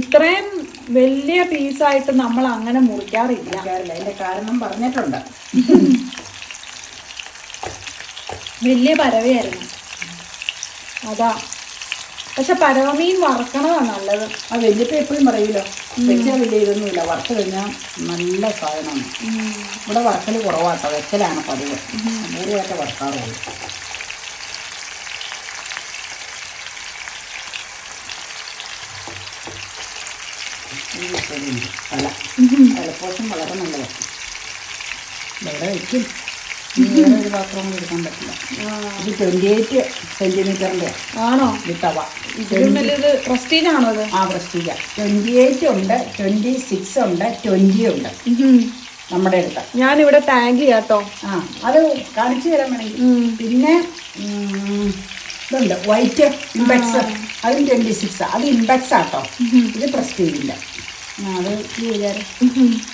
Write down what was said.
ഇത്രയും വലിയ പീസായിട്ട് നമ്മൾ അങ്ങനെ മുറിക്കാറില്ല. അതിന്റെ കാരണം പറഞ്ഞിട്ടുണ്ട്. വലിയ പരവയായിരുന്നു. അതാ. പക്ഷെ പരവമീൻ വറക്കണതാണ് നല്ലത്. ആ വല്യപ്പ എപ്പോഴും പറയൂലോ? വെച്ചാൽ വലിയ ഇതൊന്നുമില്ല. വറുത്ത് കഴിഞ്ഞാൽ നല്ല സാധനമാണ്. ഇവിടെ വറക്കൽ കുറവാട്ടോ. വെച്ചലാണ് പതിവ്. നൂറുമായിട്ട് വറുക്കാറുള്ളൂ. തല തലപ്പോഷം വളരെ നല്ലത് ഇവിടെ വേറെ ഒരു പാത്രം എടുക്കാൻ പറ്റില്ല ഇത്? ട്വന്റി എയ്റ്റ് സെന്റിമീറ്ററിന്റെ ആണോ ഈ തവ അത് ആ പ്രസ്റ്റീജ ട്വന്റി എയ്റ്റ് ഉണ്ട് ട്വന്റി സിക്സ് ഉണ്ട് ട്വന്റി ഉണ്ട് നമ്മുടെ അടുത്ത് ഞാനിവിടെ ടാഗ് ചെയ്യാട്ടോ. ആ അത് കാണിച്ചു തരാൻ വേണമെങ്കിൽ പിന്നെ ഇതുണ്ട് വൈറ്റ് ഇമ്പെക്സ് അതും ട്വന്റി സിക്സ് അത് ഇമ്പെക്സ് ആട്ടോ ഇത് പ്രസ്റ്റീജിന്റെ ഈ വിചാരം.